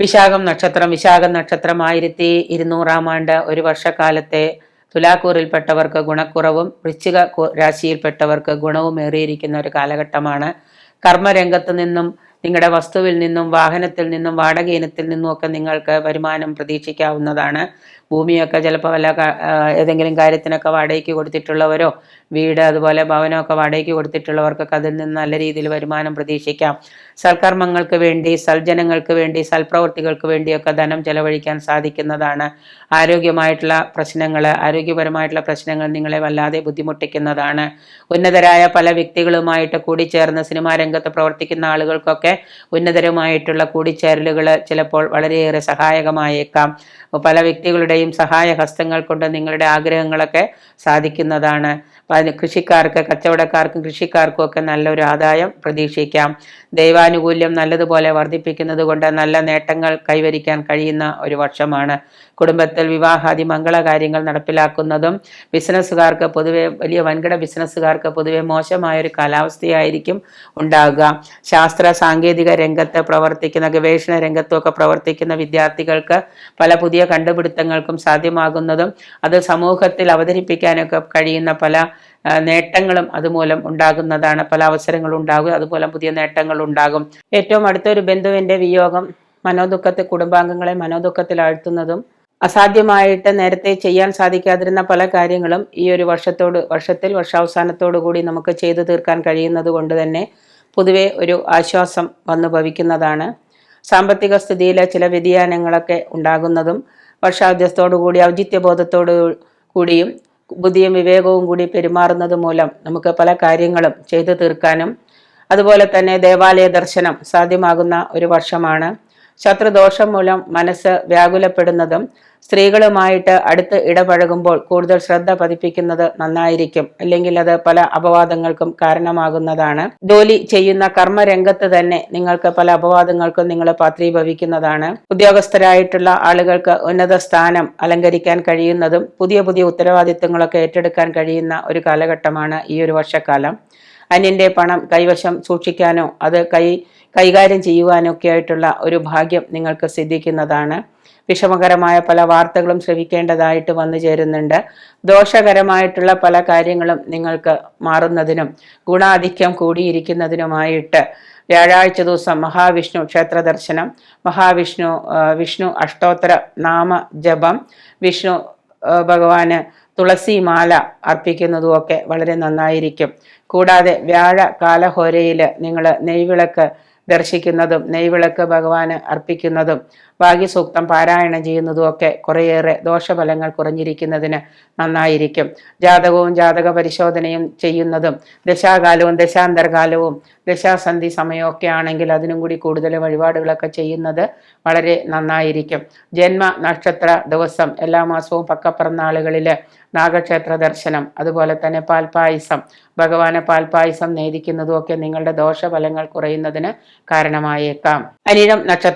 വിശാഖം നക്ഷത്രം വിശാഖം നക്ഷത്രം ആയിരത്തി ഇരുന്നൂറാം ആണ്ട് ഒരു വർഷക്കാലത്തെ തുലാക്കൂറിൽപ്പെട്ടവർക്ക് ഗുണക്കുറവും വൃശ്ചിക രാശിയിൽപ്പെട്ടവർക്ക് ഗുണവും ഏറിയിരിക്കുന്ന ഒരു കാലഘട്ടമാണ്. കർമ്മരംഗത്ത് നിന്നും നിങ്ങളുടെ വസ്തുവിൽ നിന്നും വാഹനത്തിൽ നിന്നും വാടക ഇനത്തിൽ നിന്നും ഒക്കെ നിങ്ങൾക്ക് വരുമാനം പ്രതീക്ഷിക്കാവുന്നതാണ്. ഭൂമിയൊക്കെ ചിലപ്പോൾ വല്ല ഏതെങ്കിലും കാര്യത്തിനൊക്കെ വാടകയ്ക്ക് കൊടുത്തിട്ടുള്ളവരോ വീട് അതുപോലെ ഭവനമൊക്കെ വാടകയ്ക്ക് കൊടുത്തിട്ടുള്ളവർക്കൊക്കെ അതിൽ നിന്ന് നല്ല രീതിയിൽ വരുമാനം പ്രതീക്ഷിക്കാം. സൽക്കർമ്മങ്ങൾക്ക് വേണ്ടി സൽജനങ്ങൾക്ക് വേണ്ടി സൽപ്രവൃത്തികൾക്ക് വേണ്ടിയൊക്കെ ധനം ചെലവഴിക്കാൻ സാധിക്കുന്നതാണ്. ആരോഗ്യമായിട്ടുള്ള പ്രശ്നങ്ങൾ ആരോഗ്യപരമായിട്ടുള്ള പ്രശ്നങ്ങൾ നിങ്ങളെ വല്ലാതെ ബുദ്ധിമുട്ടിക്കുന്നതാണ്. ഉന്നതരായ പല വ്യക്തികളുമായിട്ട് കൂടിച്ചേർന്ന് സിനിമാ രംഗത്ത് പ്രവർത്തിക്കുന്ന ആളുകൾക്കൊക്കെ ഉന്നതരുമായിട്ടുള്ള കൂടിച്ചേരലുകൾ ചിലപ്പോൾ വളരെയേറെ സഹായകമായേക്കാം. പല വ്യക്തികളുടെയും സഹായ ഹസ്തങ്ങൾ കൊണ്ട് നിങ്ങളുടെ ആഗ്രഹങ്ങളൊക്കെ സാധിക്കുന്നതാണ്. കൃഷിക്കാർക്ക് കച്ചവടക്കാർക്കും കൃഷിക്കാർക്കും ഒക്കെ നല്ലൊരു ആദായം പ്രതീക്ഷിക്കാം. ദൈവാനുകൂല്യം നല്ലതുപോലെ വർദ്ധിപ്പിക്കുന്നത് കൊണ്ട് നല്ല നേട്ടങ്ങൾ കൈവരിക്കാൻ കഴിയുന്ന ഒരു വർഷമാണ്. കുടുംബത്തിൽ വിവാഹാദി മംഗളകാര്യങ്ങൾ നടപ്പിലാക്കുന്നതും ബിസിനസ്സുകാർക്ക് പൊതുവെ വലിയ വൻകിട ബിസിനസ്സുകാർക്ക് പൊതുവെ മോശമായ ഒരു കാലാവസ്ഥയായിരിക്കും ഉണ്ടാകുക. ശാസ്ത്ര സാങ്കേതിക രംഗത്ത് പ്രവർത്തിക്കുന്ന ഗവേഷണ രംഗത്തുമൊക്കെ പ്രവർത്തിക്കുന്ന വിദ്യാർത്ഥികൾക്ക് പല പുതിയ കണ്ടുപിടുത്തങ്ങൾക്കും സാധ്യമാകുന്നതും അത് സമൂഹത്തിൽ അവതരിപ്പിക്കാനൊക്കെ കഴിയുന്ന പല നേട്ടങ്ങളും അതുമൂലം ഉണ്ടാകുന്നതാണ്. പല അവസരങ്ങളും ഉണ്ടാകും. അതുപോലെ പുതിയ നേട്ടങ്ങൾ ഉണ്ടാകും. ഏറ്റവും അടുത്തൊരു ബന്ധുവിന്റെ വിയോഗം മനോദുഃഖത്തെ കുടുംബാംഗങ്ങളെ മനോദുഃഖത്തിൽ ആഴ്ത്തുന്നതും അസാധ്യമായിട്ട് നേരത്തെ ചെയ്യാൻ സാധിക്കാതിരുന്ന പല കാര്യങ്ങളും ഈ ഒരു വർഷത്തോട് വർഷത്തിൽ വർഷാവസാനത്തോടു കൂടി നമുക്ക് ചെയ്തു തീർക്കാൻ കഴിയുന്നത് കൊണ്ട് തന്നെ പൊതുവെ ഒരു ആശ്വാസം വന്നു ഭവിക്കുന്നതാണ്. സാമ്പത്തിക സ്ഥിതിയിലെ ചില വ്യതിയാനങ്ങളൊക്കെ ഉണ്ടാകുന്നതും വർഷാദ്യത്തോടു കൂടി ഔചിത്യബോധത്തോടു കൂടിയും ബുദ്ധിയും വിവേകവും കൂടി പെരുമാറുന്നത് മൂലം നമുക്ക് പല കാര്യങ്ങളും ചെയ്തു തീർക്കാനും അതുപോലെ തന്നെ ദേവാലയ ദർശനം സാധ്യമാകുന്ന ഒരു വർഷമാണ്. ശത്രുദോഷം മൂലം മനസ്സ് വ്യാകുലപ്പെടുന്നതും സ്ത്രീകളുമായിട്ട് അടുത്ത് ഇടപഴകുമ്പോൾ കൂടുതൽ ശ്രദ്ധ പതിപ്പിക്കുന്നത് നന്നായിരിക്കും. അല്ലെങ്കിൽ അത് പല അപവാദങ്ങൾക്കും കാരണമാകുന്നതാണ്. ജോലി ചെയ്യുന്ന കർമ്മരംഗത്ത് തന്നെ നിങ്ങൾക്ക് പല അപവാദങ്ങൾക്കും നിങ്ങൾ പാത്രീഭവിക്കുന്നതാണ്. ഉദ്യോഗസ്ഥരായിട്ടുള്ള ആളുകൾക്ക് ഉന്നത സ്ഥാനം അലങ്കരിക്കാൻ കഴിയുന്നതും പുതിയ പുതിയ ഉത്തരവാദിത്തങ്ങളൊക്കെ ഏറ്റെടുക്കാൻ കഴിയുന്ന ഒരു കാലഘട്ടമാണ് ഈ ഒരു വർഷക്കാലം. അന്യന്റെ പണം കൈവശം സൂക്ഷിക്കാനോ അത് കൈ കൈകാര്യം ചെയ്യുവാനോ ഒക്കെ ആയിട്ടുള്ള ഒരു ഭാഗ്യം നിങ്ങൾക്ക് സിദ്ധിക്കുന്നതാണ്. വിഷമകരമായ പല വാർത്തകളും ശ്രവിക്കേണ്ടതായിട്ട് വന്നു ചേരുന്നുണ്ട്. ദോഷകരമായിട്ടുള്ള പല കാര്യങ്ങളും നിങ്ങൾക്ക് മാറുന്നതിനും ഗുണാധിക്യം കൂടിയിരിക്കുന്നതിനുമായിട്ട് വ്യാഴാഴ്ച ദിവസം മഹാവിഷ്ണു ക്ഷേത്ര ദർശനം മഹാവിഷ്ണു വിഷ്ണു അഷ്ടോത്തര നാമ ജപം വിഷ്ണു ഭഗവാന് തുളസി മാല അർപ്പിക്കുന്നതുമൊക്കെ വളരെ നന്നായിരിക്കും. കൂടാതെ വ്യാഴ കാലഹോരയിൽ നിങ്ങൾ നെയ്വിളക്ക് ദർശിക്കുന്നതും നെയ്വിളക്ക് ഭഗവാന് അർപ്പിക്കുന്നതും ഭാഗ്യസൂക്തം പാരായണം ചെയ്യുന്നതും ഒക്കെ കുറേയേറെ ദോഷഫലങ്ങൾ കുറഞ്ഞിരിക്കുന്നതിന് നന്നായിരിക്കും. ജാതകവും ജാതക പരിശോധനയും ചെയ്യുന്നതും ദശാകാലവും ദശാന്തർകാലവും ദശാസന്ധി സമയമൊക്കെ ആണെങ്കിൽ അതിനും കൂടി കൂടുതൽ വഴിപാടുകളൊക്കെ ചെയ്യുന്നത് വളരെ നന്നായിരിക്കും. ജന്മ നക്ഷത്ര ദിവസം എല്ലാ മാസവും പക്കപ്പിറന്നാളുകളിൽ നാഗക്ഷേത്ര ദർശനം അതുപോലെ തന്നെ പാൽപ്പായസം ഭഗവാനെ പാൽപ്പായസം നേദിക്കുന്നതും ഒക്കെ നിങ്ങളുടെ ദോഷഫലങ്ങൾ കുറയുന്നതിന് കാരണമായേക്കാം. അനിഴം നക്ഷത്ര